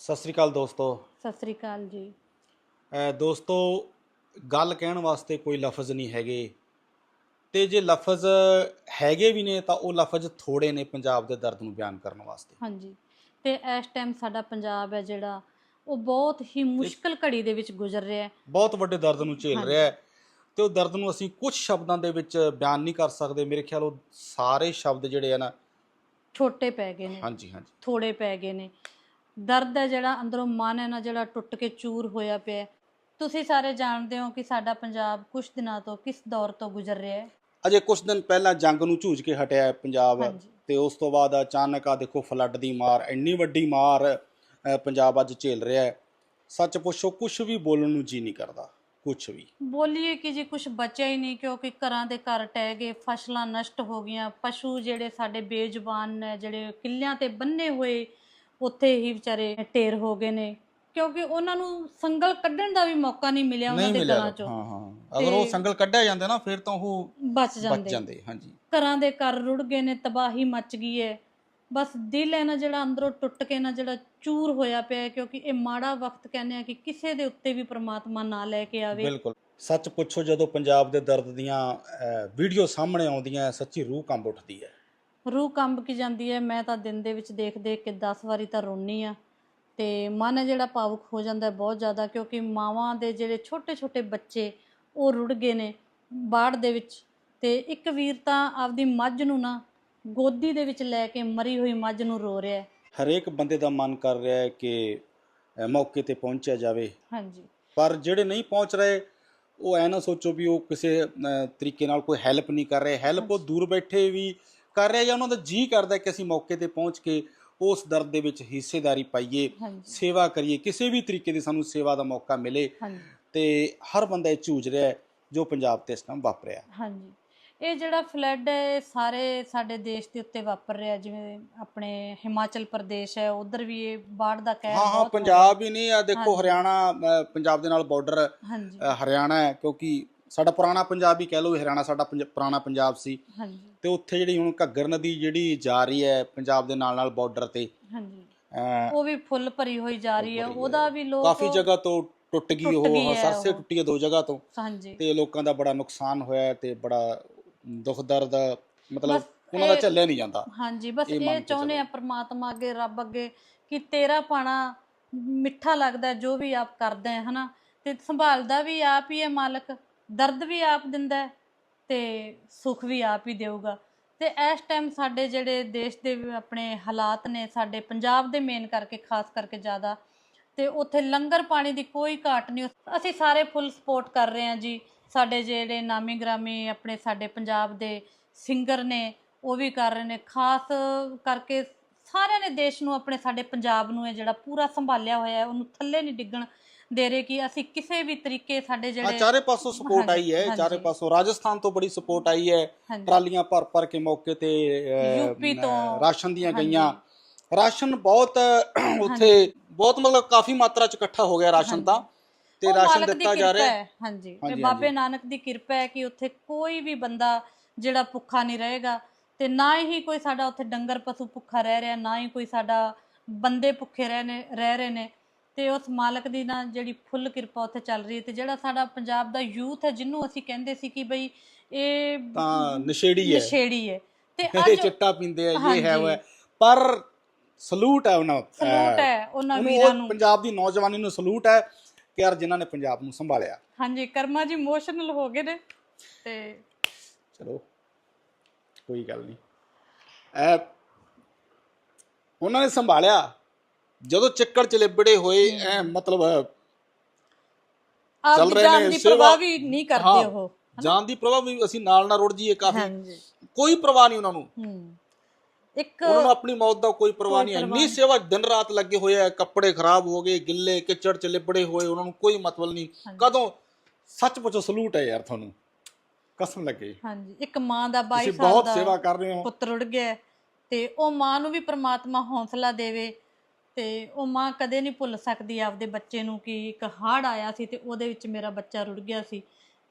ਸਤਿ ਸ੍ਰੀ ਅਕਾਲ ਦੋਸਤੋ। ਸਤਿ ਸ੍ਰੀ ਅਕਾਲ ਜੀ। ਅਹ ਦੋਸਤੋ ਗੱਲ ਕਹਿਣ ਵਾਸਤੇ ਕੋਈ ਲਫ਼ਜ਼ ਨਹੀਂ ਹੈਗੇ। ਤੇ ਜੇ ਲਫ਼ਜ਼ ਹੈਗੇ ਵੀ ਨੇ ਤਾਂ ਉਹ ਲਫ਼ਜ਼ ਥੋੜੇ ਨੇ ਪੰਜਾਬ ਦੇ ਦਰਦ ਨੂੰ ਬਿਆਨ ਕਰਨ ਵਾਸਤੇ। ਹਾਂਜੀ। ਤੇ ਇਸ ਟਾਈਮ ਸਾਡਾ ਪੰਜਾਬ ਹੈ ਜਿਹੜਾ ਉਹ ਬਹੁਤ ਹੀ ਮੁਸ਼ਕਲ ਘੜੀ ਦੇ ਵਿੱਚ ਗੁਜ਼ਰ ਰਿਹਾ ਹੈ। ਬਹੁਤ ਵੱਡੇ ਦਰਦ ਨੂੰ ਝੇਲ ਹਾਂਜੀ। ਰਿਹਾ ਹੈ। ਤੇ ਉਹ ਦਰਦ ਨੂੰ ਅਸੀਂ ਕੁਝ ਸ਼ਬਦਾਂ ਦੇ ਵਿੱਚ ਬਿਆਨ ਨਹੀਂ ਕਰ ਸਕਦੇ। ਮੇਰੇ ਖਿਆਲ ਉਹ ਸਾਰੇ ਸ਼ਬਦ ਜਿਹੜੇ ਆ ਨਾ ਛੋਟੇ ਪੈ ਗਏ ਨੇ। ਹਾਂਜੀ ਹਾਂਜੀ। ਥੋੜੇ ਪੈ ਗਏ ਨੇ। ਦਰਦ ਹੈ ਜਿਹੜਾ ਅੰਦਰੋਂ ਮਨ ਹੈ ਨਾ ਜਿਹੜਾ ਟੁੱਟ ਕੇ ਚੂਰ ਹੋਇਆ ਪਿਆ। ਤੁਸੀਂ ਸਾਰੇ ਜਾਣਦੇ ਹੋ ਕਿ ਸਾਡਾ ਪੰਜਾਬ ਕੁਝ ਦਿਨਾਂ ਤੋਂ ਕਿਸ ਦੌਰ ਤੋਂ ਗੁਜ਼ਰ ਰਿਹਾ ਹੈ? ਅਜੇ ਕੁਝ ਦਿਨ ਪਹਿਲਾਂ ਜੰਗ ਨੂੰ ਝੂਝ ਕੇ ਹਟਿਆ ਹੈ ਪੰਜਾਬ। ਤੇ ਉਸ ਤੋਂ ਬਾਅਦ ਅਚਾਨਕ ਆ ਦੇਖੋ ਫਲੱਡ ਦੀ ਮਾਰ ਇੰਨੀ ਵੱਡੀ ਮਾਰ ਪੰਜਾਬ ਅੱਜ ਝੇਲ ਰਿਹਾ ਹੈ। ਸੱਚ ਪੁੱਛੋ ਕੁਝ ਵੀ ਬੋਲਣ ਨੂੰ ਜੀ ਨਹੀਂ ਕਰਦਾ ਕੁਝ ਵੀ। ਬੋਲੀਏ ਕਿ ਜੀ ਕੁਝ ਬਚਿਆ ਹੀ ਨਹੀਂ ਕਿਉਂਕਿ ਘਰਾਂ ਦੇ ਘਰ ਟਹਿ ਗਏ ਫਸਲਾਂ ਨਸ਼ਟ ਹੋ ਗਈਆਂ ਪਸ਼ੂ ਜਿਹੜੇ ਸਾਡੇ ਬੇਜ਼ੁਬਾਨ ਨੇ ਜਿਹੜੇ ਕਿੱਲਿਆਂ ਤੇ ਬੰਨੇ ਹੋਏ ਉੱਥੇ ਹੀ ਵਿਚਾਰੇ ਢੇਰ ਹੋ ਗਏ ਨੇ। ਕਿਉਂਕਿ ਉਹਨਾਂ ਨੂੰ ਸੰਗਲ ਕੱਢਣ ਦਾ ਵੀ ਮੌਕਾ ਨਹੀਂ ਮਿਲਿਆ ਉਹਨਾਂ ਨਹੀਂ ਦੇ ਮਿਲਿਆ ਚੋਂ। ਹਾਂ ਹਾਂ। ਅਗਰ ਉਹ ਸੰਗਲ ਕੱਢਿਆ ਜਾਂਦਾ ਨਾ ਫਿਰ ਤਾਂ ਉਹ ਬਚ ਬਚ ਜਾਂਦੇ। ਜਾਂਦੇ ਹਾਂਜੀ। ਘਰਾਂ ਦੇ ਘਰ ਰੁੜ ਗਏ ਨੇ ਤਬਾਹੀ ਮਚ ਗਈ ਹੈ ਬਸ ਦਿਲ ਹੈ ਨਾ ਜਿਹੜਾ ਅੰਦਰੋਂ ਟੁੱਟ ਕੇ ਨਾ ਜਿਹੜਾ ਚੂਰ ਹੋਇਆ ਪਿਆ ਹੈ ਕਿਉਂਕਿ ਇਹ ਮਾੜਾ ਵਕਤ ਕਹਿੰਦੇ ਆ ਕਿ ਕਿਸੇ ਦੇ ਉੱਤੇ ਵੀ ਪ੍ਰਮਾਤਮਾ ਨਾ ਲੈ ਕੇ ਆਵੇ। ਬਿਲਕੁਲ। ਸੱਚ ਪੁੱਛੋ ਜਦੋਂ ਪੰਜਾਬ ਦੇ ਦਰਦ ਦੀਆਂ ਵੀਡੀਓ ਸਾਹਮਣੇ ਆਉਂਦੀਆਂ ਸੱਚੀ ਰੂਹ ਕੰਬ ਉੱਠਦੀ ਹੈ ਰੂਹ ਕੰਬ ਕੀ ਜਾਂਦੀ ਹੈ ਮੈਂ ਤਾਂ ਦਿਨ ਦੇ ਵਿੱਚ ਦੇਖ ਦੇਖ ਕੇ 10 ਵਾਰੀ ਤਾਂ ਰੋਨੀ ਆ ਤੇ ਮਨ ਜਿਹੜਾ ਭਾਵੁਕ ਹੋ ਜਾਂਦਾ ਬਹੁਤ ਜ਼ਿਆਦਾ ਕਿਉਂਕਿ ਮਾਵਾਂ ਦੇ ਜਿਹੜੇ ਛੋਟੇ ਛੋਟੇ ਬੱਚੇ ਉਹ ਰੁੜ ਗਏ ਨੇ ਬਾੜ ਦੇ ਵਿੱਚ। ਤੇ ਇੱਕ ਵੀਰ ਤਾਂ ਆਪਦੀ ਮੱਝ ਨੂੰ ਨਾ ਗੋਦੀ ਦੇ ਵਿੱਚ ਲੈ ਕੇ ਮਰੀ ਹੋਈ ਮੱਝ ਨੂੰ ਰੋ ਰਿਹਾ ਹੈ। ਹਰੇਕ ਬੰਦੇ ਦਾ ਮਨ ਕਰ ਰਿਹਾ ਹੈ ਕਿ ਮੌਕੇ ਤੇ ਪਹੁੰਚਿਆ ਜਾਵੇ। ਹਾਂਜੀ। ਪਰ ਜਿਹੜੇ ਨਹੀਂ ਪਹੁੰਚ ਰਹੇ ਉਹ ਐ ਨਾ ਸੋਚੋ ਵੀ ਉਹ ਕਿਸੇ ਤਰੀਕੇ ਨਾਲ ਕੋਈ ਹੈਲਪ ਨਹੀਂ ਕਰ ਰਹੇ। ਹੈਲਪ ਉਹ ਦੂਰ ਬੈਠੇ ਵੀ ਕਰ ਰਹੇ ਜਾਂ ਉਹਨਾਂ ਦਾ ਜੀ ਕਰਦਾ ਕਿ ਅਸੀਂ ਮੌਕੇ ਤੇ ਪਹੁੰਚ ਕੇ ਉਸ ਦਰਦ ਦੇ ਵਿੱਚ ਹਿੱਸੇਦਾਰੀ ਪਾਈਏ ਸੇਵਾ ਕਰੀਏ ਕਿਸੇ ਵੀ ਤਰੀਕੇ ਦੀ ਸਾਨੂੰ ਸੇਵਾ ਦਾ ਮੌਕਾ ਮਿਲੇ ਤੇ ਹਰ ਬੰਦਾ ਇਹ ਝੂਝ ਰਿਹਾ ਜੋ ਪੰਜਾਬ ਤੇ ਇਸ ਟਾਈਮ ਵਾਪਰਿਆ ਹਾਂਜੀ। ਇਹ ਜਿਹੜਾ ਫਲੱਡ ਹੈ ਸਾਰੇ ਸਾਡੇ ਦੇਸ਼ ਦੇ ਉੱਤੇ ਵਾਪਰ ਰਿਹਾ ਜਿਵੇਂ ਆਪਣੇ ਹਿਮਾਚਲ ਪ੍ਰਦੇਸ਼ ਹੈ ਉਧਰ ਵੀ ਇਹ ਬਾੜ ਦਾ ਕਹਿਰ ਹਾਂ ਹਾਂ ਪੰਜਾਬ ਹੀ ਨਹੀਂ ਆ ਦੇਖੋ। ਹਰਿਆਣਾ ਪੰਜਾਬ ਦੇ ਨਾਲ ਬਾਰਡਰ ਰਿਹਾ। ਹਰਿਆਣਾ ਹੈ ਕਿਉਂਕਿ ਸਾਡਾ ਪੁਰਾਣਾ ਪੰਜਾਬ ਹੀ ਕਹਿ ਲਓ ਹਰਿਆਣਾ ਸਾਡਾ ਪੁਰਾਣਾ ਪੰਜਾਬ ਸੀ। ਹਾਂਜੀ। ਤੇ ਉੱਥੇ ਜਿਹੜੀ ਹੁਣ ਘੱਗਰ ਨਦੀ ਜਿਹੜੀ ਜਾ ਰਹੀ ਹੈ ਪੰਜਾਬ ਦੇ ਨਾਲ ਨਾਲ ਬਾਰਡਰ ਤੇ ਹਾਂਜੀ। ਉਹ ਵੀ ਫੁੱਲ ਭਰੀ ਹੋਈ ਜਾ ਰਹੀ ਹੈ ਉਹਦਾ ਵੀ ਲੋਕ ਕਾਫੀ ਜਗ੍ਹਾ ਤੋਂ ਟੁੱਟ ਗਈ ਉਹ ਸਰਸੇ। ਟੁੱਟੀ ਹੈ ਦੋ ਜਗ੍ਹਾ ਤੋਂ। ਹਾਂਜੀ। ਤੇ ਲੋਕਾਂ ਦਾ ਬੜਾ ਨੁਕਸਾਨ ਹੋਇਆ ਤੇ ਬੜਾ ਦੁੱਖ ਦਰਦ ਮਤਲਬ ਉਹਨਾਂ ਦਾ ਝੱਲਿਆ ਨਹੀਂ ਜਾਂਦਾ। ਹਾਂਜੀ ਬਸ ਇਹ ਚਾਹੁੰਦੇ ਆ। ਪ੍ਰਮਾਤਮਾ ਅੱਗੇ ਰੱਬ ਅੱਗੇ ਕਿ ਤੇਰਾ ਪਾਣਾ ਮਿੱਠਾ ਲੱਗਦਾ ਜੋ ਵੀ ਆਪ ਕਰਦੇ ਹੈ ਹਨਾ? ਤੇ ਸੰਭਾਲਦਾ ਵੀ ਆਪ ਹੀ ਹੈ ਮਾਲਕ। ਦਰਦ ਵੀ ਆਪ ਦਿੰਦਾ ਹੈ ਤੇ ਸੁੱਖ ਵੀ ਆਪ ਹੀ ਦੇਊਗਾ। ਤੇ ਇਸ ਟਾਈਮ ਸਾਡੇ ਜਿਹੜੇ ਦੇਸ਼ ਦੇ ਆਪਣੇ ਹਾਲਾਤ ਨੇ, ਸਾਡੇ ਪੰਜਾਬ ਦੇ ਮੇਨ ਕਰਕੇ, ਖਾਸ ਕਰਕੇ ਜ਼ਿਆਦਾ, ਤੇ ਉੱਥੇ ਲੰਗਰ ਪਾਣੀ ਦੀ ਕੋਈ ਘਾਟ ਨਹੀਂ। ਅਸੀਂ ਸਾਰੇ ਫੁੱਲ ਸਪੋਰਟ ਕਰ ਰਹੇ ਹਾਂ ਜੀ। ਸਾਡੇ ਜਿਹੜੇ ਨਾਮੀ ਗ੍ਰਾਮੀ ਆਪਣੇ ਸਾਡੇ ਪੰਜਾਬ ਦੇ ਸਿੰਗਰ ਨੇ, ਉਹ ਵੀ ਕਰ ਰਹੇ ਨੇ। ਖਾਸ ਕਰਕੇ ਸਾਰਿਆਂ ਨੇ ਦੇਸ਼ ਨੂੰ ਆਪਣੇ, ਸਾਡੇ ਪੰਜਾਬ ਨੂੰ ਇਹ ਜਿਹੜਾ ਪੂਰਾ ਸੰਭਾਲਿਆ ਹੋਇਆ ਹੈ, ਉਹਨੂੰ ਥੱਲੇ ਨਹੀਂ ਡਿੱਗਣ ਦੇ ਰਹੇ ਕਿ ਅਸੀਂ ਕਿਸੇ ਵੀ ਤਰੀਕੇ ਸਾਡੇ ਜਿਹੜੇ ਚਾਰੇ ਪਾਸੋਂ ਸਪੋਰਟ ਆਈ ਹੈ ਚਾਰੇ। ਪਾਸੋਂ। ਰਾਜਸਥਾਨ ਤੋਂ ਬੜੀ ਸਪੋਰਟ ਆਈ ਹੈ। ਟਰਾਲੀਆਂ ਭਰ ਭਰ ਕੇ ਮੌਕੇ ਤੇ ਯੂਪੀ ਤੋਂ, ਰਾਸ਼ਨ ਦੀਆਂ। ਗਈਆਂ। ਰਾਸ਼ਨ ਬਹੁਤ ਉੱਥੇ ਬਹੁਤ ਮਤਲਬ ਕਾਫੀ ਮਾਤਰਾ ਚ ਇਕੱਠਾ ਹੋ ਗਿਆ ਰਾਸ਼ਨ ਤਾਂ ਤੇ ਰਾਸ਼ਨ ਦਿੱਤਾ ਜਾ ਰਿਹਾ ਹੈ। ਹਾਂਜੀ। ਹਾਂਜੀ, ਬਾਬੇ। ਨਾਨਕ ਦੀ ਕਿਰਪਾ ਹੈ ਕਿ ਉੱਥੇ ਕੋਈ ਵੀ ਬੰਦਾ ਜਿਹੜਾ ਭੁੱਖਾ ਨਹੀਂ ਰਹੇਗਾ ਤੇ ਨਾ ਹੀ ਕੋਈ ਸਾਡਾ ਉੱਥੇ ਡੰਗਰ ਪਸ਼ੂ ਭੁੱਖਾ ਰਹਿ ਰਿਹਾ ਨਾ ਹੀ ਕੋਈ ਸਾਡਾ ਬੰਦੇ ਭੁੱਖੇ ਰਹਿ ਨੇ ਰਹਿ ਰਹੇ ਨੇ। ਤੇ ਉਸ ਮਾਲਕ ਦੀ ਨਾ ਜਿਹੜੀ ਫੁੱਲ ਕਿਰਪਾ ਉੱਥੇ ਚੱਲ ਰਹੀ ਹੈ ਤੇ ਜਿਹੜਾ ਸਾਡਾ ਪੰਜਾਬ ਦਾ ਯੂਥ ਹੈ ਜਿਹਨੂੰ ਅਸੀਂ ਕਹਿੰਦੇ ਸੀ ਕਿ ਬਈ ਇਹ ਤਾਂ ਨਸ਼ੇੜੀ ਹੈ। ਨਸ਼ੇੜੀ ਹੈ। ਤੇ ਅੱਜ ਚਿੱਟਾ ਪੀਂਦੇ ਆ ਇਹ ਹੈ। ਉਹ ਪਰ ਸਲੂਟ ਹੈ ਉਹਨਾਂ ਸਲੂਟ ਹੈ ਉਹਨਾਂ ਵੀਰਾਂ ਨੂੰ। ਪੰਜਾਬ ਦੀ ਨੌਜਵਾਨੀ ਨੂੰ ਸਲੂਟ ਹੈ ਕਿ ਯਾਰ ਜਿਨ੍ਹਾਂ ਨੇ ਪੰਜਾਬ ਨੂੰ ਸੰਭਾਲਿਆ। ਹਾਂਜੀ ਕਰਮਾ ਜੀ ਇਮੋਸ਼ਨਲ ਹੋ ਗਏ ਨੇ ਤੇ ਚਲੋ ਕੋਈ ਗੱਲ ਨਹੀਂ। ਐ ਉਹਨਾਂ ਨੇ ਸੰਭਾਲਿਆ। ਜਦੋਂ ਚੱਕਰ ਚ ਲਿਬੜੇ ਹੋਏ ਐ ਮਤਲਬ ਚੱਲ ਰਹੇ ਨੇ ਸੇਵਾ। ਪਰਵਾਹ ਵੀ ਨਹੀਂ ਕਰਦੇ ਉਹ ਜਾਨ ਦੀ ਪ੍ਰਭਾਵ ਵੀ ਅਸੀਂ ਨਾਲ ਨਾਲ ਰੁੜ ਜਾਈਏ ਕਾਫੀ। ਕੋਈ ਪਰਵਾਹ ਨਹੀਂ ਉਹਨਾਂ ਨੂੰ। ਇੱਕ ਉਹਨਾਂ ਨੂੰ ਆਪਣੀ ਮੌਤ ਦਾ ਕੋਈ ਪਰਵਾਹ ਨਹੀਂ ਪਰਵਾਹ ਇੰਨੀ। ਸੇਵਾ ਦਿਨ ਰਾਤ ਲੱਗੇ ਹੋਏ ਆ ਕੱਪੜੇ ਖਰਾਬ ਹੋ ਗਏ ਗਿੱਲੇ ਕਿਚੜ ਚ ਲਿਬੜੇ ਹੋਏ ਉਹਨਾਂ ਨੂੰ ਕੋਈ ਮਤਲਬ ਨਹੀਂ। ਕਦੋਂ? ਸੱਚ ਪੁੱਛੋ ਸਲੂਟ ਹੈ ਯਾਰ ਤੁਹਾਨੂੰ। ਕਸਮ ਲੱਗੇ। ਹਾਂਜੀ। ਇੱਕ ਮਾਂ ਦਾ 22 ਤੁਸੀਂ ਸਾਲ ਬਹੁਤ ਦਾ ਸੇਵਾ ਕਰ ਰਹੇ ਹੋ। ਪੁੱਤਰ ਉੜ ਗਿਆ ਤੇ ਉਹ ਮਾਂ ਨੂੰ ਵੀ ਪ੍ਰਮਾਤਮਾ ਹੌਸਲਾ ਦੇਵੇ। ਤੇ ਉਹ ਮਾਂ ਕਦੇ ਨਹੀਂ ਭੁੱਲ ਸਕਦੀ ਆਪਦੇ ਬੱਚੇ ਨੂੰ ਕਿ ਇੱਕ ਹੜ੍ਹ ਆਇਆ ਸੀ ਤੇ ਉਹਦੇ ਵਿੱਚ ਮੇਰਾ ਬੱਚਾ ਰੁੜ ਗਿਆ ਸੀ।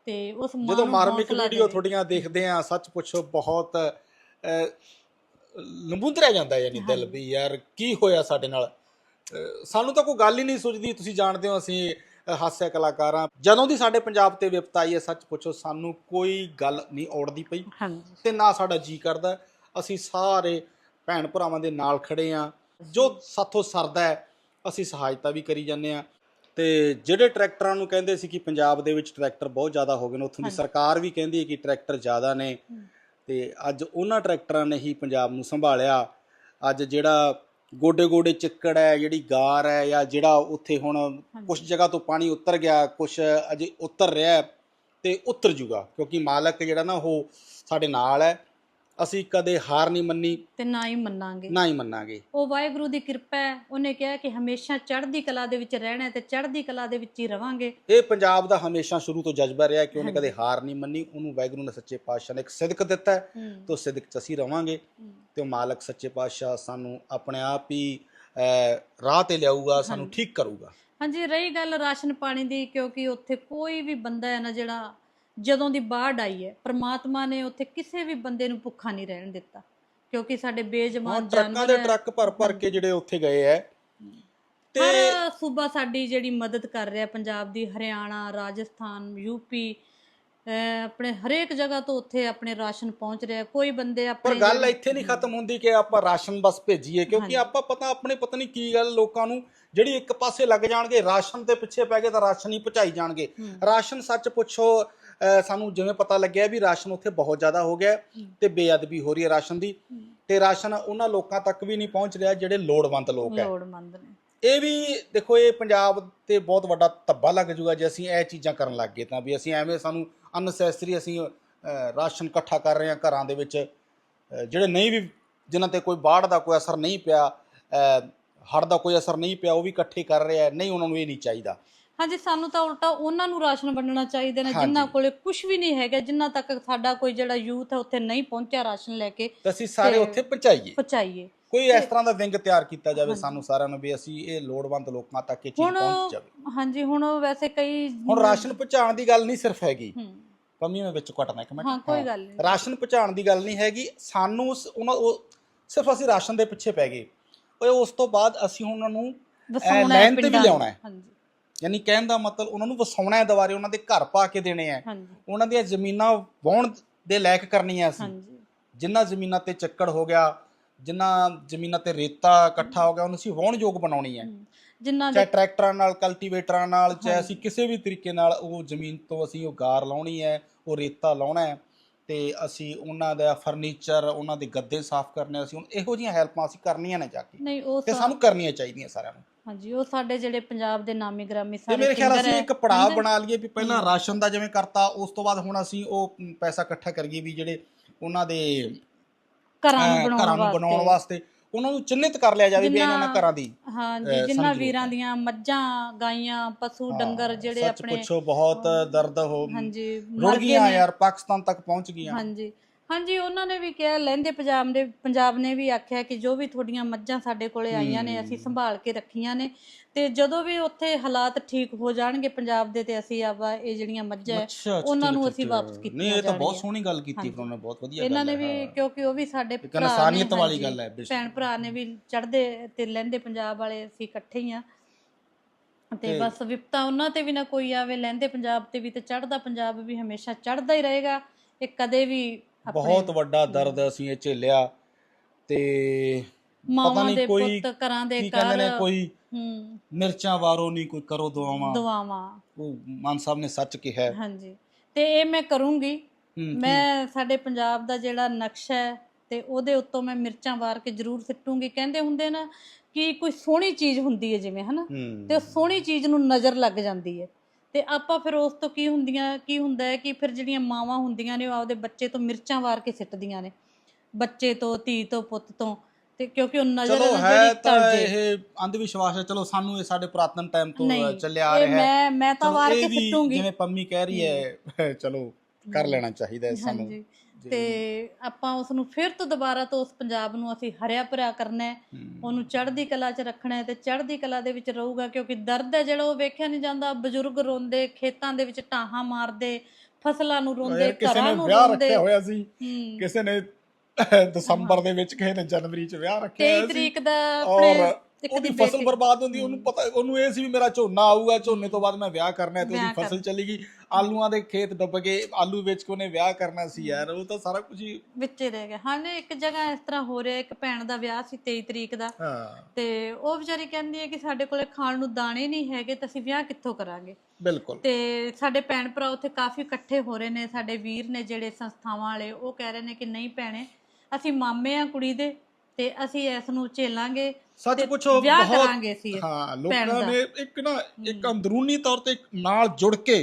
ਤੇ ਉਸ ਮਾਂ ਜਦੋਂ ਮਾਰਮਿਕ ਵੀਡੀਓ। ਤੁਹਾਡੀਆਂ ਦੇਖਦੇ ਆ ਸੱਚ ਪੁੱਛੋ ਬਹੁਤ ਲੰਬੁੰਦਰਿਆ ਜਾਂਦਾ ਯਾਨੀ ਦਿਲ ਵੀ ਯਾਰ ਕੀ ਹੋਇਆ ਸਾਡੇ ਨਾਲ? ਸਾਨੂੰ ਤਾਂ ਕੋਈ ਗੱਲ ਹੀ ਨਹੀਂ ਸੁਝਦੀ ਤੁਸੀਂ ਜਾਣਦੇ ਹੋ ਅਸੀਂ ਹਾਸਿਆ ਕਲਾਕਾਰਾਂ। ਜਦੋਂ ਦੀ ਸਾਡੇ ਪੰਜਾਬ ਤੇ ਵਿਪਤਾ ਆਈ ਹੈ ਸੱਚ ਪੁੱਛੋ ਸਾਨੂੰ ਕੋਈ ਗੱਲ ਨਹੀਂ ਔੜਦੀ ਪਈ ਤੇ ਨਾ ਸਾਡਾ ਜੀ ਕਰਦਾ। ਅਸੀਂ ਸਾਰੇ ਭੈਣ ਭਰਾਵਾਂ ਦੇ ਨਾਲ ਖੜੇ ਆ ਜੋ ਸਾਥੋਂ ਸਰਦਾ ਹੈ ਅਸੀਂ ਸਹਾਇਤਾ ਵੀ ਕਰੀ ਜਾਂਦੇ ਆ ਤੇ ਜਿਹੜੇ ਟਰੈਕਟਰਾਂ ਨੂੰ ਕਹਿੰਦੇ ਸੀ ਕਿ ਪੰਜਾਬ ਦੇ ਵਿੱਚ ਟਰੈਕਟਰ ਬਹੁਤ ਜ਼ਿਆਦਾ ਹੋ ਗਏ ਨੇ ਉੱਥੋਂ ਦੀ। ਸਰਕਾਰ ਵੀ ਕਹਿੰਦੀ ਹੈ ਕਿ ਟਰੈਕਟਰ ਜ਼ਿਆਦਾ ਨੇ। ਤੇ ਅੱਜ ਉਹਨਾਂ ਟਰੈਕਟਰਾਂ ਨੇ ਹੀ ਪੰਜਾਬ ਨੂੰ ਸੰਭਾਲਿਆ। ਅੱਜ ਜਿਹੜਾ ਗੋਡੇ ਗੋਡੇ ਚਿੱਕੜ ਹੈ ਜਿਹੜੀ ਗਾਰ ਹੈ ਜਾਂ ਜਿਹੜਾ ਉੱਥੇ ਹੁਣ ਕੁਝ ਜਗ੍ਹਾ ਤੋਂ ਪਾਣੀ ਉਤਰ ਗਿਆ ਕੁਝ ਅਜੇ ਉਤਰ ਰਿਹਾ ਤੇ ਉਤਰ ਜੂਗਾ ਕਿਉਂਕਿ ਮਾਲਕ ਜਿਹੜਾ ਨਾ ਉਹ ਸਾਡੇ ਨਾਲ ਹੈ। ਅਸੀਂ ਕਦੇ ਹਾਰ ਨਹੀਂ ਮੰਨੀ। ਤੇ ਨਾ ਹੀ ਮੰਨਾਂਗੇ। ਨਾ ਹੀ ਮੰਨਾਂਗੇ। ਉਹ ਵਾਹਿਗੁਰੂ ਦੀ ਕਿਰਪਾ ਹੈ ਉਹਨੇ ਕਿਹਾ ਕਿ ਹਮੇਸ਼ਾ ਚੜ੍ਹਦੀ ਕਲਾ ਦੇ ਵਿੱਚ ਰਹਿਣਾ ਹੈ ਤੇ ਚੜ੍ਹਦੀ ਕਲਾ ਦੇ ਵਿੱਚ ਹੀ ਰਵਾਂਗੇ। ਇਹ ਪੰਜਾਬ ਦਾ ਹਮੇਸ਼ਾ ਸ਼ੁਰੂ ਤੋਂ ਜਜ਼ਬਾ ਰਿਹਾ ਕਿ ਉਹਨੇ ਕਦੇ ਹਾਰ ਨਹੀਂ ਮੰਨੀ। ਉਹਨੂੰ ਵਾਹਿਗੁਰੂ ਨੇ ਸੱਚੇ ਪਾਤਸ਼ਾਹ ਨੇ ਇੱਕ ਸਿਦਕ ਦਿੱਤਾ ਹੈ ਤੇ ਸਿਦਕ ਚ ਅਸੀਂ ਰਵਾਂਗੇ। ਤੇ ਉਹ ਮਾਲਕ ਸੱਚੇ ਪਾਤਸ਼ਾਹ ਸਾਨੂੰ ਆਪਣੇ ਆਪ ਹੀ ਰਾਹ ਤੇ ਲਿਆਊਗਾ ਸਾਨੂੰ। ਠੀਕ ਕਰੂਗਾ। ਹਾਂਜੀ ਰਹੀ ਗੱਲ ਰਾਸ਼ਨ ਪਾਣੀ ਦੀ ਕਿਉਂਕਿ ਉੱਥੇ ਕੋਈ ਵੀ ਬੰਦਾ ਹੈ ਨਾ ਜਿਹੜਾ ਜਦੋਂ ਦੀ ਬਾੜ ਆਈ ਹੈ ਪ੍ਰਮਾਤਮਾ ਨੇ ਉੱਥੇ ਕਿਸੇ ਵੀ ਬੰਦੇ ਨੂੰ ਭੁੱਖਾ ਨਹੀਂ ਰਹਿਣ ਦਿੱਤਾ ਕਿਉਂਕਿ ਸਾਡੇ ਬੇਜਮਾਨ ਟਰੱਕਾਂ ਜਾਨਵਰ ਦੇ। ਟਰੱਕ ਭਰ ਭਰ ਕੇ ਜਿਹੜੇ ਉੱਥੇ ਗਏ ਐ ਤੇ ਹਰ ਸੂਬਾ ਸਾਡੀ ਜਿਹੜੀ ਮਦਦ ਕਰ ਰਿਹਾ ਪੰਜਾਬ ਦੀ ਹਰਿਆਣਾ ਰਾਜਸਥਾਨ ਯੂਪੀ ਆਪਣੇ ਹਰੇਕ ਜਗ੍ਹਾ ਤੋਂ ਉੱਥੇ ਆਪਣੇ ਰਾਸ਼ਨ ਪਹੁੰਚ ਰਿਹਾ ਕੋਈ ਬੰਦੇ ਪਰ ਆਪਣੇ ਗੱਲ ਜਿਹੜੇ- ਇੱਥੇ ਨਹੀਂ ਖਤਮ ਹੁੰਦੀ ਕਿ ਆਪਾਂ ਰਾਸ਼ਨ ਬਸ ਭੇਜੀਏ ਕਿਉਂਕਿ। ਆਪਾਂ ਪਤਾ ਆਪਣੇ ਪਤਾ ਨਹੀਂ ਕੀ ਗੱਲ ਲੋਕਾਂ ਨੂੰ ਜਿਹੜੀ ਇੱਕ ਪਾਸੇ ਲੱਗ ਜਾਣਗੇ ਰਾਸ਼ਨ ਦੇ ਪਿੱਛੇ ਪੈ ਗਏ ਤਾਂ ਰਾਸ਼ਨ ਹੀ ਪਹੁੰਚਾਈ ਜਾਣਗੇ। ਰਾਸ਼ਨ ਸੱਚ ਪੁੱਛੋ ਸਾਨੂੰ ਜਿਵੇਂ ਪਤਾ ਲੱਗਿਆ ਵੀ ਰਾਸ਼ਨ ਉੱਥੇ ਬਹੁਤ ਜ਼ਿਆਦਾ ਹੋ ਗਿਆ। ਤੇ ਬੇਅਦਬੀ ਹੋ ਰਹੀ ਹੈ ਰਾਸ਼ਨ ਦੀ। ਤੇ ਰਾਸ਼ਨ ਉਹਨਾਂ ਲੋਕਾਂ ਤੱਕ ਵੀ ਨਹੀਂ ਪਹੁੰਚ ਰਿਹਾ ਜਿਹੜੇ ਲੋੜਵੰਦ ਲੋਕ ਹੈ। ਲੋੜਵੰਦ ਨੇ। ਇਹ ਵੀ ਦੇਖੋ ਇਹ ਪੰਜਾਬ ਤੇ ਬਹੁਤ ਵੱਡਾ ਧੱਬਾ ਲੱਗ ਜੂਗਾ ਜੇ ਅਸੀਂ ਇਹ ਚੀਜ਼ਾਂ ਕਰਨ ਲੱਗ ਗਏ ਤਾਂ ਵੀ ਅਸੀਂ ਐਵੇਂ ਸਾਨੂੰ ਅਨਸੈਸਰੀ ਅਸੀਂ ਰਾਸ਼ਨ ਇਕੱਠਾ ਕਰ ਰਹੇ ਹਾਂ ਘਰਾਂ ਦੇ ਵਿੱਚ। ਜਿਹੜੇ ਨਹੀਂ ਵੀ ਜਿਨ੍ਹਾਂ ਤੇ ਕੋਈ ਬਾੜ ਦਾ ਕੋਈ ਅਸਰ ਨਹੀਂ ਪਿਆ ਹੜ ਦਾ ਕੋਈ ਅਸਰ ਨਹੀਂ ਪਿਆ ਉਹ ਵੀ ਇਕੱਠੇ ਕਰ ਰਹੇ ਨਹੀਂ ਉਹਨਾਂ ਨੂੰ ਇਹ ਨਹੀਂ ਚਾਹੀਦਾ। ਹਾਂਜੀ ਸਾਨੂੰ ਤਾਂ ਉਲਟਾ ਉਹਨਾਂ ਨੂੰ ਰਾਸ਼ਨ ਵੰਡਣਾ ਚਾਹੀਦਾ ਨੇ। ਜਿਨ੍ਹਾਂ ਕੋਲੇ ਕੁਝ ਵੀ ਨਹੀਂ ਹੈਗਾ ਜਿਨ੍ਹਾਂ ਤੱਕ ਸਾਡਾ ਕੋਈ ਜਿਹੜਾ ਯੂਥ ਹੈ ਉੱਥੇ ਨਹੀਂ ਪਹੁੰਚਿਆ ਰਾਸ਼ਨ ਲੈ ਕੇ ਤੇ ਅਸੀਂ ਸਾਰੇ ਉੱਥੇ ਪਹੁੰਚਾਈਏ। ਪਹੁੰਚਾਈਏ। ਕੋਈ ਇਸ ਤਰ੍ਹਾਂ ਦਾ ਵਿੰਗ ਤਿਆਰ ਕੀਤਾ ਜਾਵੇ। ਸਾਨੂੰ ਸਾਰਿਆਂ ਨੂੰ ਵੀ ਅਸੀਂ ਇਹ ਲੋੜਵੰਦ ਲੋਕਾਂ ਤੱਕ ਇਹ ਚੀਜ਼ ਪਹੁੰਚ ਜਾਵੇ। ਹਾਂਜੀ ਹੁਣ ਵੈਸੇ ਕਈ ਹੁਣ ਰਾਸ਼ਨ ਪਹੁੰਚਾਉਣ ਦੀ ਗੱਲ ਨਹੀਂ ਸਿਰਫ ਹੈਗੀ। ਪੰਮੀ ਮੈਂ ਵਿੱਚ ਕੱਟਣਾ ਇੱਕ ਮਿੰਟ। ਹਾਂ ਕੋਈ ਗੱਲ ਨਹੀਂ। ਰਾਸ਼ਨ ਪਹੁੰਚਾਉਣ ਦੀ ਗੱਲ ਨਹੀਂ ਹੈਗੀ। ਸਾਨੂੰ ਉਹਨਾਂ ਉਹ ਸਿਰਫ ਅਸੀਂ ਰਾਸ਼ਨ ਦੇ ਪਿੱਛੇ ਪੈ ਗਏ। ਓਏ ਉਸ ਤੋਂ ਬਾਅਦ ਅਸੀਂ ਉਹਨਾਂ ਨੂੰ ਵਸਾਉਣਾ ਹੈ ਲਾਈਨ ਤੇ ਵੀ ਪਿੰਡਾਂ ਲਿਆਉਣਾ ਹੈ। ਹਾਂਜੀ। ਯਾਨੀ ਕਹਿਣ ਦਾ ਮਤਲਬ ਉਹਨਾਂ ਨੂੰ ਵਸਾਉਣਾ ਹੈ ਦੁਬਾਰੇ ਉਹਨਾਂ ਦੇ ਘਰ ਪਾ ਕੇ ਦੇਣੇ ਆ ਹਾਂਜੀ। ਉਹਨਾਂ ਦੀਆਂ ਜ਼ਮੀਨਾਂ ਵਾਹੁਣ ਦੇ ਲਾਇਕ ਕਰਨੀਆਂ ਹਾਂਜੀ। ਜਿੰਨਾ ਜ਼ਮੀਨਾਂ ਤੇ ਚੱਕੜ ਹੋ ਗਿਆ ਜਿੰਨਾ ਜ਼ਮੀਨਾਂ ਤੇ ਰੇਤਾ ਇਕੱਠਾ ਹੋ ਗਿਆ ਉਹਨੂੰ ਅਸੀਂ ਵਾਹੁਣ ਯੋਗ ਬਣਾਉਣੀ ਹੈ। ਹੂੰ। ਜਿਨ੍ਹਾਂ ਚਾਹੇ ਟਰੈਕਟਰਾਂ ਨਾਲ ਕਲਟੀਵੇਟਰਾਂ ਨਾਲ ਚਾਹੇ। ਅਸੀਂ ਕਿਸੇ ਵੀ ਤਰੀਕੇ ਨਾਲ ਉਹ ਜ਼ਮੀਨ ਤੋਂ ਅਸੀਂ ਉਹ ਗਾਰ ਲਾਉਣੀ ਹੈ ਉਹ ਰੇਤਾ ਲਾਉਣਾ ਹੈ ਤੇ ਅਸੀਂ ਉਹਨਾਂ ਦਾ ਫਰਨੀਚਰ ਉਹਨਾਂ ਦੇ ਗੱਦੇ ਸਾਫ਼ ਕਰਨੇ ਅਸੀਂ ਹੁਣ ਇਹੋ ਜਿਹੀਆਂ ਹੈਲਪਾਂ ਅਸੀਂ ਕਰਨੀਆਂ ਨੇ ਜਾ ਕੇ। ਤੇ ਸਾ- ਸਾਨੂੰ ਕਰਨੀਆਂ ਚਾਹੀਦੀਆਂ ਸਾਰਿਆਂ ਨੂੰ। ਹਾਂਜੀ ਉਹ ਸਾਡੇ ਜਿਹੜੇ ਪੰਜਾਬ ਦੇ ਨਾਮੀ ਗ੍ਰਾਮੀ ਤੇ ਸਾਰੇ ਮੇਰੇ ਖਿਆਲ singer ਅਸੀਂ ਹੈ। ਇੱਕ ਪੜਾਅ। ਬਣਾ ਲਈਏ ਵੀ ਪਹਿਲਾਂ ਰਾਸ਼ਨ ਦਾ ਜਿਵੇਂ ਕਰਤਾ ਉਸ ਤੋਂ ਬਾਅਦ ਹੁਣ ਅਸੀਂ ਉਹ ਮ, ਪੈਸਾ ਇਕੱਠਾ ਕਰੀਏ ਵੀ ਜਿਹੜੇ ਉਹਨਾਂ ਦੇ ਘਰਾਂ ਅਹ, ਨੂੰ ਘਰਾਂ ਬਣਾਉਣ ਨੂੰ ਬਣਾਉਣ ਵਾਸਤੇ ਵਾਸਤੇ ਉਹਨਾਂ ਨੂੰ ਚਿੰਨ੍ਹਿਤ ਕਰ ਲਿਆ ਜਾਵੇ ਵੀ ਇਹਨਾਂ ਜਿੰਨਾ- ਘਰਾਂ ਦੀ ਹਾਂਜੀ ਅਹ, ਸਮਝੋ। ਵੀਰਾਂ ਦੀਆਂ ਮੱਝਾਂ ਗਾਈਆਂ ਪਸ਼ੂ ਡੰਗਰ ਹਾਂ, ਜਿਹੜੇ ਸੱਚ ਆਪਣੇ ਪੁੱਛੋ ਬਹੁਤ ਦਰਦ ਹੋ ਹਾਂਜੀ ਮਰ ਗਏ ਗਈਆਂ ਨੇ। ਯਾਰ ਪਾਕਿਸਤਾਨ ਤੱਕ ਪਹੁੰਚ ਗਈਆਂ ਹਾਂਜੀ ਹਾਂਜੀ ਉਹਨਾਂ ਨੇ ਵੀ ਕਿਹਾ ਲਹਿੰਦੇ ਪੰਜਾਬ ਦੇ ਪੰਜਾਬ ਨੇ ਵੀ ਆਖਿਆ ਕਿ ਜੋ ਵੀ ਤੁਹਾਡੀਆਂ ਮੱਝਾਂ ਸਾਡੇ ਕੋਲੇ ਆਈਆਂ ਨੇ ਅਸੀਂ ਸੰਭਾਲ ਕੇ ਰੱਖੀਆਂ ਨੇ ਤੇ ਜਦੋਂ ਵੀ ਉੱਥੇ ਹਾਲਾਤ ਠੀਕ ਹੋ ਜਾਣਗੇ ਪੰਜਾਬ ਦੇ ਤੇ ਅਸੀਂ ਆਵਾ ਇਹ ਜਿਹੜੀਆਂ ਮੱਝਾਂ ਹੈ, ਅੱਛਾ, ਅੱਛਾ, ਉਹਨਾਂ ਨੂੰ ਅੱਛਾ, ਅਸੀਂ ਅੱਛਾ। ਵਾਪਸ ਕੀਤੀਆਂ ਨਹੀਂ ਇਹ ਤਾਂ ਬਹੁਤ ਜਾਣਗੀਆਂ। ਸੋਹਣੀ ਗੱਲ ਕੀਤੀ। ਫਿਰ ਉਹਨੇ ਬਹੁਤ ਵਧੀਆ ਇਹਨਾਂ ਗੱਲ ਨੇ ਹੈ, ਵੀ ਹਾਂ। ਕਿਉਂਕਿ ਉਹ ਵੀ ਸਾਡੇ ਇੱਕ ਭਰਾ ਨੇ, ਇਨਸਾਨੀਅਤ ਵਾਲੀ ਹਾਂਜੀ, ਗੱਲ ਹੈ। ਭੈਣ ਭਰਾ ਨੇ ਵੀ ਚੜਦੇ ਤੇ ਲਹਿੰਦੇ ਪੰਜਾਬ ਵਾਲੇ ਅਸੀਂ ਇਕੱਠੇ ਹੀ ਆ ਤੇ ਤੇ- ਬਸ ਵਿਪਤਾ ਉਹਨਾਂ ਤੇ ਵੀ ਨਾ ਕੋਈ ਆਵੇ ਲਹਿੰਦੇ ਪੰਜਾਬ ਤੇ ਵੀ ਤੇ ਚੜਦਾ ਪੰਜਾਬ ਵੀ ਹਮੇਸ਼ਾ ਚੜਦਾ ਹੀ ਰਹੇਗਾ ਇਹ ਕਦੇ ਵੀ ਬਹੁਤ ਵੱਡਾ ਦਰਦ ਅਸੀਂ ਇਹ ਝੇਲਿਆ ਤੇ ਪਤਾ ਮਾਵਾਂ ਨਹੀਂ ਦੇ ਕੋਈ ਪੁੱਤ ਘਰਾਂ ਦੇ ਕੀ ਕਹਿੰਦੇ ਨੇ ਘਰ ਕੋਈ ਹੂੰ। ਮਿਰਚਾਂ ਵਾਰੋ ਨਹੀਂ ਕੋਈ ਕਰੋ ਦੁਆਵਾਂ। ਦੁਆਵਾਂ। ਉਹ ਮਾਨ ਸਾਹਿਬ ਨੇ ਸੱਚ ਕਿਹਾ ਹੈ। ਹਾਂਜੀ। ਤੇ ਇਹ ਮੈਂ ਕਰੂੰਗੀ। ਹੂੰ, ਮੈਂ ਸਾਡੇ ਪੰਜਾਬ ਦਾ ਜਿਹੜਾ ਨਕਸ਼ਾ ਹੈ ਤੇ ਉਹਦੇ ਉੱਤੋਂ ਮੈਂ ਮਿਰਚਾਂ ਵਾਰ ਕੇ ਜ਼ਰੂਰ ਸਿੱਟੂੰਗੀ। ਕਹਿੰਦੇ ਹੁੰਦੇ ਨਾ ਕਿ ਕੋਈ ਸੋਹਣੀ ਚੀਜ਼ ਹੁੰਦੀ ਹੈ ਜਿਵੇਂ ਹਨਾ? ਹੂੰ। ਤੇ ਉਹ ਸੋਹਣੀ ਚੀਜ਼ ਨੂੰ ਨਜ਼ਰ ਲੱਗ ਜਾਂਦੀ ਹੈ। ਤੇ ਆਪਾਂ ਫਿਰ ਉਸ ਤੋਂ ਕੀ ਹੁੰਦੀਆਂ ਕੀ ਹੁੰਦਾ ਹੈ ਕਿ ਫਿਰ ਜਿਹੜੀਆਂ ਮਾਵਾਂ ਹੁੰਦੀਆਂ ਨੇ ਉਹ ਆਪਦੇ ਬੱਚੇ ਤੋਂ ਮਿਰਚਾਂ ਵਾਰ ਕੇ ਸਿੱਟਦੀਆਂ ਨੇ ਬੱਚੇ ਤੋਂ ਧੀ ਤੋਂ ਪੁੱਤ ਤੋਂ ਤੇ ਕਿਉਂਕਿ ਉਹ ਨਜ਼ਰ ਚਲੋ ਹੈ ਜਿਹੜੀ ਤਾਂ ਇਹ ਅੰਧ ਵਿਸ਼ਵਾਸ ਹੈ ਚਲੋ ਸਾਨੂੰ ਇਹ ਸਾਡੇ ਪੁਰਾਤਨ ਟਾਈਮ ਤੋਂ ਚੱਲਿਆ ਆ ਰਿਹਾ ਹੈ। ਮੈਂ ਮੈਂ ਤਾਂ ਵਾਰ ਕੇ ਸਿੱਟੂੰਗੀ। ਜਿਵੇਂ ਪੰਮੀ ਕਹਿ ਰਹੀ ਹੈ ਚਲੋ ਕਰ ਲੈਣਾ ਚਾਹੀਦਾ ਹੈ ਸਾਨੂੰ। ਤੇ ਆਪਾਂ ਉਸ ਨੂੰ ਫਿਰ ਤੋਂ ਦੁਬਾਰਾ ਤੋਂ ਉਸ ਪੰਜਾਬ ਨੂੰ ਅਸੀਂ ਹਰਿਆ ਭਰਿਆ ਕਰਨਾ ਹੈ। ਉਹਨੂੰ ਚੜ੍ਹਦੀ ਕਲਾ 'ਚ ਰੱਖਣਾ ਹੈ ਤੇ ਚੜ੍ਹਦੀ ਕਲਾ ਦੇ ਵਿੱਚ ਰਹੂਗਾ ਕਿਉਂਕਿ ਦਰਦ ਹੈ ਜਿਹੜਾ ਉਹ ਵੇਖਿਆ ਨਹੀਂ ਜਾਂਦਾ। ਬਜ਼ੁਰਗ ਰੋਂਦੇ ਖੇਤਾਂ ਦੇ ਵਿੱਚ ਟਾਹਾਂ ਮਾਰਦੇ ਫਸਲਾਂ ਨੂੰ ਰੋਂਦੇ ਘਰਾਂ ਨੇ ਨੂੰ ਵਿਆਹ ਰੋਂਦੇ। ਰੱਖਿਆ ਹੋਇਆ ਸੀ ਕਿਸੇ ਨੇ ਦਸੰਬਰ ਦੇ ਵਿੱਚ ਕਿਸੇ ਨੇ ਜਨਵਰੀ ਚ ਵਿਆਹ ਰੱਖਿਆ 23 ਹੋਇਆ ਸੀ ਤਰੀਕ ਦਾ ਆਪਣੇ ਉਹਦੀ ਫਸਲ ਬਰਬਾਦ ਹੁੰਦੀ ਉਹਨੂੰ ਪਤਾ ਉਹਨੂੰ ਇਹ ਸੀ ਵੀ ਮੇਰਾ ਝੋਨਾ ਆਊਗਾ ਝੋਨੇ ਤੋਂ ਬਾਅਦ ਮੈਂ ਵਿਆਹ ਕਰਨਾ ਹੈ ਤੇ ਉਹਦੀ ਫਸਲ ਚਲੀ ਗਈ ਆਲੂਆਂ ਦੇ ਖੇਤ ਡੁੱਬ ਗਏ ਆਲੂ ਵੇਚ ਕੇ ਉਹਨੇ ਵਿਆਹ ਕਰਨਾ ਸੀ ਯਾਰ ਉਹ ਤਾਂ ਸਾਰਾ ਕੁਝ ਹੀ ਵਿੱਚ ਹੀ ਰਹਿ ਗਿਆ। ਹਾਂ ਨੇ ਇੱਕ ਜਗ੍ਹਾ ਇਸ ਤਰ੍ਹਾਂ ਹੋ ਰਿਹਾ ਇੱਕ ਭੈਣ ਦਾ ਵਿਆਹ ਸੀ 23 ਤਰੀਕ ਦਾ। ਹਾਂ। ਤੇ ਉਹ ਵਿਚਾਰੀ ਕਹਿੰਦੀ ਹੈ ਕਿ ਸਾਡੇ ਕੋਲੇ ਖਾਣ ਨੂੰ ਦਾਣੇ ਨਹੀਂ ਹੈਗੇ ਤਾਂ ਅਸੀਂ ਵਿਆਹ ਕਿੱਥੋਂ ਕਰਾਂਗੇ? ਬਿਲਕੁਲ। ਤੇ ਸਾਡੇ ਭੈਣ ਭਰਾ ਉੱਥੇ ਕਾਫੀ ਇਕੱਠੇ ਹੋ ਰਹੇ ਨੇ ਸਾਡੇ ਵੀਰ ਨੇ ਜਿਹੜੇ ਸੰਸਥਾਵਾਂ ਵਾਲੇ ਉਹ ਕਹਿ ਰਹੇ ਨੇ ਕਿ ਨਹੀਂ ਭੈਣੇ ਅਸੀਂ ਮਾਮੇ ਆ ਕੁੜੀ ਦੇ ਤੇ ਅਸੀਂ ਇਸ ਨੂੰ ਝੇਲਾਂਗੇ ਸੱਚ ਪੁੱਛੋ ਵਿਆਹ ਬਹੁਤ ਕਰਾਂਗੇ। ਹਾਂ ਲੋਕਾਂ। ਨੇ ਇੱਕ ਨਾ ਇੱਕ ਅੰਦਰੂਨੀ ਤੌਰ ਤੇ ਨਾਲ ਜੁੜ ਕੇ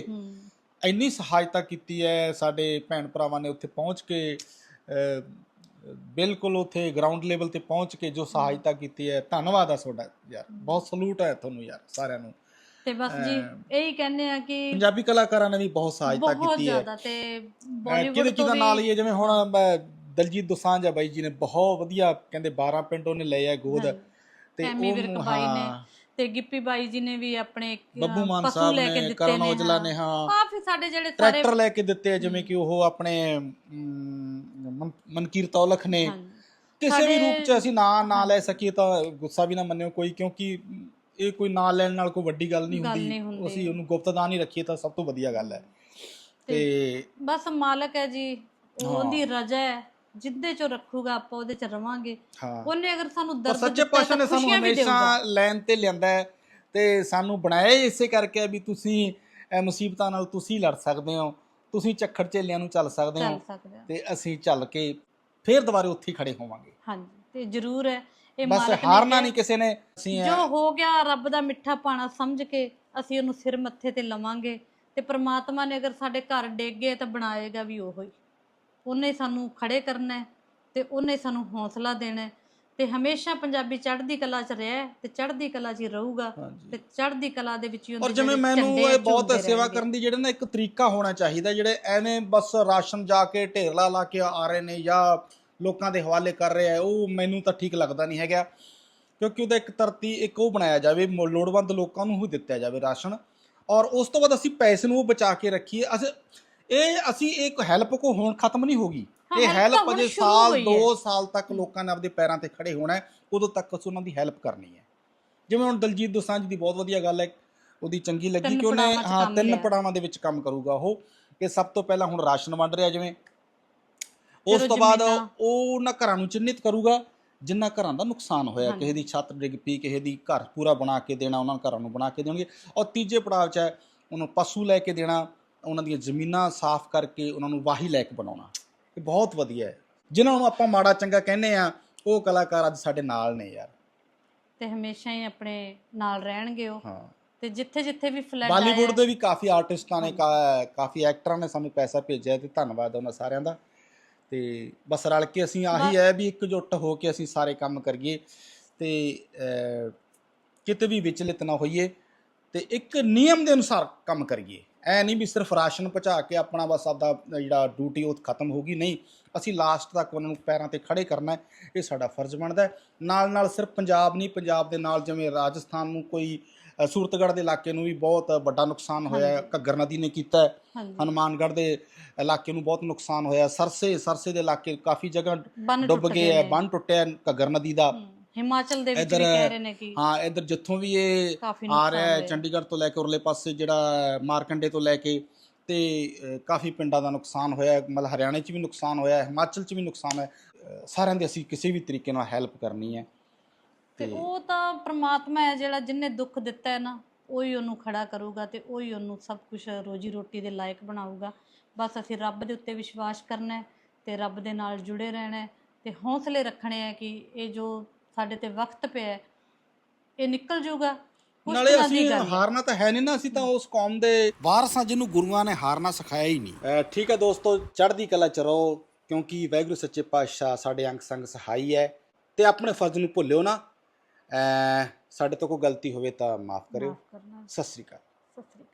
ਇੰਨੀ ਸਹਾਇਤਾ ਕੀਤੀ ਹੈ ਸਾਡੇ ਭੈਣ ਭਰਾਵਾਂ ਨੇ ਉੱਥੇ ਪਹੁੰਚ ਕੇ ਬਿਲਕੁਲ ਉੱਥੇ ਗਰਾਊਂਡ ਲੈਵਲ ਤੇ ਪਹੁੰਚ ਕੇ ਜੋ ਸਹਾਇਤਾ ਕੀਤੀ ਹੈ। ਧੰਨਵਾਦ ਆ ਤੁਹਾਡਾ ਯਾਰ ਬਹੁਤ ਸਲੂਟ ਹੈ ਤੁਹਾਨੂੰ ਯਾਰ ਸਾਰਿਆਂ ਨੂੰ। ਤੇ ਬਸ ਜੀ ਇਹੀ ਕਹਿੰਦੇ ਆ ਕਿ ਪੰਜਾਬੀ ਕਲਾਕਾਰਾਂ ਨੇ ਵੀ ਬਹੁਤ ਸਹਾਇਤਾ ਬਹੁਤ ਕੀਤੀ ਹੈ। ਜ਼ਿਆਦਾ ਤੇ ਬਾਲੀਵੁੱਡ ਤੋਂ ਵੀ ਨਾਲ ਹੀ ਹੈ ਜਿਵੇਂ ਹੁਣ ਦਲਜੀਤ ਦੋਸਾਂਝ ਆ ਬਾਈ ਜੀ ਨੇ ਬਹੁਤ ਵਧੀਆ ਕਹਿੰਦੇ 12 ਪਿੰਡ ਉਹਨੇ ਲਏ ਆ ਗੋਦ। ਤੇ ਐਮੀ ਵਿਰਕ ਬਾਈ ਨੇ ਤੇ ਗਿੱਪੀ ਬਾਈ ਜੀ ਨੇ ਵੀ ਆਪਣੇ ਬੱਬੂ ਮਾਨ ਸਾਹਿਬ ਲੈ ਕੇ ਨੇ ਕਰਨ ਔਜਲਾ। ਨੇ ਹਾਂ। ਕਾਫੀ ਸਾਡੇ ਜਿਹੜੇ ਸਾਰੇ ਟਰੈਕਟਰ ਲੈ ਕੇ ਦਿੱਤੇ ਆ ਜਿਵੇਂ ਕਿ ਉਹ ਆਪਣੇ ਅਮ, ਮਨ- ਮਨਕੀਰਤ ਔਲਖ ਨੇ। ਕਿਸੇ ਵੀ ਰੂਪ ਚ ਅਸੀਂ ਨਾਂ ਨਾ ਲੈ ਸਕੀਏ ਤਾਂ ਗੁੱਸਾ ਵੀ ਨਾ ਮੰਨਿਓ ਕੋਈ ਕਿਉਂਕਿ ਇਹ ਕੋਈ ਨਾਂ ਲੈਣ ਨਾਲ ਕੋਈ ਵੱਡੀ ਗੱਲ ਨਹੀਂ ਹੁੰਦੀ। ਅਸੀਂ ਉਹਨੂੰ ਗੁਪਤਦਾਨ ਹੀ ਰੱਖੀਏ ਤਾਂ ਸਭ ਤੋਂ ਵਧੀਆ ਗੱਲ ਹੈ। ਤੇ ਬਸ ਮਾਲਕ ਹੈ ਜੀ ਉਹ ਉਹਦੀ ਰਜਾ ਹੈ। ਜਿੱਦੇ ਚੋਂ ਰੱਖੂਗਾ ਆਪਾਂ ਉਹਦੇ ਚ ਰਵਾਂਗੇ। ਉਹਨੇ ਅਗਰ ਸਾਨੂੰ ਦਰਦ ਸੱਚੇ ਪਾਤਸ਼ਾਹ ਨੇ ਸਾਨੂੰ ਹਮੇਸ਼ਾ ਲੈਣ ਤੇ ਲਿਆਂਦਾ ਹੈ ਤੇ ਸਾਨੂੰ ਬਣਾਇਆ ਇਸੇ ਕਰਕੇ ਵੀ ਤੁਸੀਂ ਇਹ ਮੁਸੀਬਤਾਂ ਨਾਲ ਤੁਸੀਂ ਲੜ ਸਕਦੇ ਹੋ ਤੁਸੀਂ ਝੱਖੜ ਝੇਲਿਆਂ ਨੂੰ ਚੱਲ ਸਕਦੇ ਹੋ ਤੇ ਅਸੀਂ ਚੱਲ ਕੇ ਫੇਰ ਦੁਬਾਰੇ ਉੱਥੇ ਹੀ ਖੜੇ ਹੋਵਾਂਗੇ। ਹਾਂਜੀ ਤੇ ਜ਼ਰੂਰ ਹੈ। ਇਹ ਬਸ ਹਾਰਨਾ ਨਹੀਂ ਕਿਸੇ ਨੇ ਅਸੀਂ ਜੋ ਹੋ ਗਿਆ ਰੱਬ ਦਾ ਮਿੱਠਾ ਪਾਣਾ ਸਮਝ ਕੇ ਅਸੀਂ ਉਹਨੂੰ ਸਿਰ ਮੱਥੇ ਤੇ ਲਵਾਂਗੇ ਤੇ ਪ੍ਰਮਾਤਮਾ ਨੇ ਅਗਰ ਸਾਡੇ ਘਰ ਡਿੱਗ ਤਾਂ ਬਣਾਏਗਾ ਵੀ ਉਹੋ ਹੀ। ਉਹਨੇ ਸਾਨੂੰ ਖੜੇ ਕਰਨਾ ਹੈ ਤੇ ਉਹਨੇ ਸਾਨੂੰ ਹੌਸਲਾ ਦੇਣਾ ਹੈ ਤੇ ਹਮੇਸ਼ਾ ਪੰਜਾਬੀ ਚੜ੍ਹਦੀ ਕਲਾ 'ਚ ਰਿਹਾ ਤੇ ਚੜ੍ਹਦੀ ਕਲਾ 'ਚ ਹੀ ਰਹੂਗਾ ਤੇ ਚੜ੍ਹਦੀ ਕਲਾ ਦੇ ਵਿੱਚ ਹੀ ਔਰ ਉਹਦੇ ਜਿਵੇਂ ਜਿਹੜੇ ਮੈਨੂੰ ਇਹ ਬਹੁਤ ਸੇਵਾ। ਕਰਨ ਦੀ ਜਿਹੜਾ ਨਾ ਇੱਕ ਤਰੀਕਾ ਹੋਣਾ ਚਾਹੀਦਾ ਜਿਹੜੇ ਐਵੇਂ ਬਸ ਰਾਸ਼ਨ ਜਾ ਕੇ ਢੇਰ ਲਾ ਲਾ ਕੇ ਆ ਰਹੇ ਨੇ ਜਾਂ ਲੋਕਾਂ ਦੇ ਹਵਾਲੇ ਕਰ ਰਹੇ ਆ ਉਹ ਮੈਨੂੰ ਤਾਂ ਠੀਕ ਲੱਗਦਾ ਨਹੀਂ ਹੈਗਾ। ਕਿਉਂਕਿ ਉਹਦਾ ਇੱਕ ਤਰਤੀ ਇੱਕ ਉਹ ਬਣਾਇਆ ਜਾਵੇ ਲੋੜਵੰਦ ਲੋਕਾਂ ਨੂੰ ਹੀ ਦਿੱਤਾ ਜਾਵੇ ਰਾਸ਼ਨ। ਔਰ ਉਸ ਤੋਂ ਬਾਅਦ ਅਸੀਂ ਪੈਸੇ ਨੂੰ ਉਹ ਬਚਾ ਕੇ ਰੱਖੀਏ। ਅਸੀਂ ਇਹ ਅਸੀਂ ਇੱਕ ਹੈਲਪ ਕੋ ਹੁਣ ਖਤਮ ਨਹੀਂ ਹੋਗੀ ਇਹ ਹੈਲਪ ਅਜੇ ਸਾਲ ਹੋਈ ਹੈ। 2 ਸਾਲ ਤੱਕ ਲੋਕਾਂ ਨੇ ਆਪਦੇ ਪੈਰਾਂ ਤੇ ਖੜੇ ਹੋਣਾ ਹੈ। ਉਦੋਂ ਤੱਕ ਅਸੀਂ ਉਹਨਾਂ ਦੀ ਹੈਲਪ ਕਰਨੀ ਹੈ। ਜਿਵੇਂ ਹੁਣ ਦਲਜੀਤ ਦੋਸਾਂਝ ਦੀ ਬਹੁਤ ਵਧੀਆ ਗੱਲ ਹੈ। ਉਹਦੀ ਚੰਗੀ ਲੱਗੀ ਕਿ ਉਹਨੇ ਹਾਂ ਤਿੰਨ। ਪੜਾਵਾਂ ਦੇ ਵਿੱਚ ਕੰਮ ਕਰੂਗਾ ਉਹ। ਕਿ ਸਭ ਤੋਂ ਪਹਿਲਾਂ ਹੁਣ ਰਾਸ਼ਨ ਵੰਡ ਰਿਹਾ ਜਿਵੇਂ। ਉਸ ਤੋਂ ਬਾਅਦ ਉਹ ਉਹਨਾਂ ਘਰਾਂ ਨੂੰ ਚਿੰਨ੍ਹਿਤ ਕਰੂਗਾ ਜਿੰਨਾ ਘਰਾਂ ਦਾ ਨੁਕਸਾਨ ਹੋਇਆ। ਕਿਸੇ ਦੀ ਛੱਤ ਡਿੱਗ ਪਈ ਕਿਸੇ ਦੀ ਘਰ ਪੂਰਾ ਬਣਾ ਕੇ ਦੇਣਾ ਉਹਨਾਂ ਘਰਾਂ ਨੂੰ ਬਣਾ ਕੇ ਦੇਣਗੇ। ਔਰ ਤੀਜੇ ਪੜਾਅ 'ਚ ਹੈ ਉਹਨੂੰ ਪਸ਼ੂ ਲੈ ਕੇ ਦੇਣਾ। ਉਹਨਾਂ ਦੀਆਂ ਜ਼ਮੀਨਾਂ ਸਾਫ਼ ਕਰਕੇ ਉਹਨਾਂ ਨੂੰ ਵਾਹੀ ਲੈ ਕੇ ਬਣਾਉਣਾ ਇਹ ਬਹੁਤ ਵਧੀਆ ਹੈ। ਜਿਨ੍ਹਾਂ ਨੂੰ ਆਪਾਂ ਮਾੜਾ ਚੰਗਾ ਕਹਿੰਦੇ ਆ ਉਹ ਕਲਾਕਾਰ ਅੱਜ ਸਾਡੇ ਨਾਲ ਨੇ ਯਾਰ। ਤੇ ਹਮੇਸ਼ਾ ਹੀ ਆਪਣੇ ਨਾਲ ਰਹਿਣਗੇ ਉਹ। ਹਾਂ। ਤੇ ਜਿੱਥੇ ਜਿੱਥੇ ਵੀ ਫਲੱਡ ਬਾਲੀਵੁੱਡ ਦੇ ਵੀ ਕਾਫੀ ਆਰਟਿਸਟਾਂ ਨੇ ਕਾਫੀ ਐਕਟਰਾਂ ਨੇ ਸਾਨੂੰ ਪੈਸਾ ਭੇਜਿਆ ਤੇ ਧੰਨਵਾਦ ਉਹਨਾਂ ਸਾਰਿਆਂ ਦਾ। ਤੇ ਬਸ ਰਲ ਕੇ ਅਸੀਂ ਆਹੀ ਹੈ ਵੀ ਇਕਜੁੱਟ ਹੋ ਕੇ ਅਸੀਂ ਸਾਰੇ ਕੰਮ ਕਰੀਏ ਤੇ ਕਿਤੇ ਵੀ ਵਿਚਲਿਤ ਨਾ ਹੋਈਏ ਤੇ ਇੱਕ ਨਿਯਮ ਦੇ ਅਨੁਸਾਰ ਕੰਮ ਕਰੀਏ। ਐ ਨਹੀਂ ਵੀ ਸਿਰਫ ਰਾਸ਼ਨ ਪਹੁੰਚਾ ਕੇ ਆਪਣਾ ਬਸ ਆਪਦਾ ਜਿਹੜਾ ਡਿਊਟੀ ਉਹ ਖਤਮ ਹੋ ਗਈ ਨਹੀਂ। ਅਸੀਂ ਲਾਸਟ ਤੱਕ ਉਹਨਾਂ ਨੂੰ ਪੈਰਾਂ ਤੇ ਖੜੇ ਕਰਨਾ ਇਹ ਸਾਡਾ ਫਰਜ਼ ਬਣਦਾ। ਨਾਲ ਨਾਲ ਸਿਰਫ ਪੰਜਾਬ ਨਹੀਂ ਪੰਜਾਬ ਦੇ ਨਾਲ ਜਿਵੇਂ ਰਾਜਸਥਾਨ ਨੂੰ ਕੋਈ ਸੂਰਤਗੜ੍ਹ ਦੇ ਇਲਾਕੇ ਨੂੰ ਵੀ ਬਹੁਤ ਵੱਡਾ ਨੁਕਸਾਨ ਹੋਇਆ। ਘੱਗਰ ਨਦੀ ਨੇ ਕੀਤਾ ਹਨੂਮਾਨਗੜ੍ਹ ਦੇ ਇਲਾਕੇ ਨੂੰ ਬਹੁਤ ਨੁਕਸਾਨ ਹੋਇਆ ਸਰਸੇ ਸਰਸੇ ਦੇ ਇਲਾਕੇ ਕਾਫੀ ਜਗ੍ਹਾ ਡੁੱਬ ਗਏ ਹੈ ਬੰਨ ਟੁੱਟਿਆ ਘੱਗਰ ਨਦੀ ਦਾ। ਹਿਮਾਚਲ ਦੇ ਵਿੱਚ ਇੱਧਰ ਵੀ ਕਹਿ ਰਹੇ ਨੇ ਕਿ ਹਾਂ ਇੱਧਰ ਜਿੱਥੋਂ ਵੀ ਇਹ ਕਾਫੀ ਆ ਰਿਹਾ ਹੈ ਹੋਇਆ। ਚੰਡੀਗੜ੍ਹ ਤੋਂ ਲੈ ਕੇ ਉਰਲੇ ਪਾਸੇ ਜਿਹੜਾ ਮਾਰਕੰਡੇ ਤੋਂ ਲੈ ਕੇ ਤੇ ਅ, ਕਾਫੀ ਪਿੰਡਾਂ ਦਾ ਨੁਕਸਾਨ ਹੋਇਆ ਹੈ। ਮਤਲਬ ਹਰਿਆਣੇ 'ਚ ਵੀ ਨੁਕਸਾਨ ਹੋਇਆ ਹੈ, ਹਿਮਾਚਲ 'ਚ ਵੀ ਨੁਕਸਾਨ ਹੈ ਅ, ਸਾਰਿਆਂ ਦੀ ਅਸੀਂ ਕਿਸੇ ਵੀ ਤਰੀਕੇ ਨਾਲ ਹੈਲਪ ਕਰਨੀ ਹੈ ਤੇ ਉਹ ਤਾਂ ਪ੍ਰਮਾਤਮਾ ਹੈ ਜਿਹੜਾ ਜਿਹਨੇ ਦੁੱਖ ਦਿੱਤਾ ਹੈ ਨਾ ਉਹੀ ਉਹਨੂੰ ਖੜਾ ਕਰੂਗਾ ਤੇ ਉਹੀ ਉਹਨੂੰ ਸਭ ਕੁਝ ਰੋਜੀ ਰੋਟੀ ਦੇ ਲਾਇਕ ਬਣਾਊਗਾ ਬਸ ਅਸੀਂ ਰੱਬ ਦੇ ਉੱਤੇ ਵਿਸ਼ਵਾਸ ਕਰਨਾ ਹੈ ਤੇ ਰੱਬ ਦੇ ਨਾਲ ਜੁੜੇ ਰਹਿਣਾ ਹੈ ਤੇ ਹੌਸਲੇ ਰੱਖਣੇ ਹੈ ਕਿ ਇਹ ਜੋ ਸਾਡੇ ਤੇ ਵਕਤ ਪਿਆ ਹੈ। ਇਹ ਨਿਕਲ ਜਾਊਗਾ ਕੁਛ ਨਾਲੇ ਦਿਨਾਂ ਦੀ ਅਸੀਂ ਗੱਲ ਹੈ। ਹਾਰਨਾ ਤਾਂ ਹੈ ਨਹੀਂ ਨਾ ਅਸੀਂ ਤਾਂ ਉਸ ਕੌਮ ਦੇ ਵਾਰਸ ਹਾਂ ਜਿਹਨੂੰ ਗੁਰੂਆਂ ਨੇ ਹਾਰਨਾ ਸਿਖਾਇਆ ਹੀ ਨਹੀਂ। ਠੀਕ ਹੈ ਦੋਸਤੋ ਚੜ੍ਹਦੀ ਕਲਾ ਚ ਰਹੋ ਕਿਉਂਕਿ ਵਾਹਿਗੁਰੂ ਸੱਚੇ ਪਾਤਸ਼ਾਹ ਸਾਡੇ ਅੰਗ ਸੰਗ ਸਹਾਈ ਹੈ ਤੇ ਆਪਣੇ ਫਰਜ਼ ਨੂੰ ਭੁੱਲਿਓ ਨਾ। ਅਹ ਸਾਡੇ ਤੋਂ ਕੋਈ ਗਲਤੀ ਹੋਵੇ ਤਾਂ ਮਾਫ ਕਰਿਓ। ਮਾਫ਼ ਕਰਨਾ। ਸਤਿ ਸ੍ਰੀ ਅਕਾਲ। ਸਤਿ ਸ੍ਰੀ ਅਕਾਲ।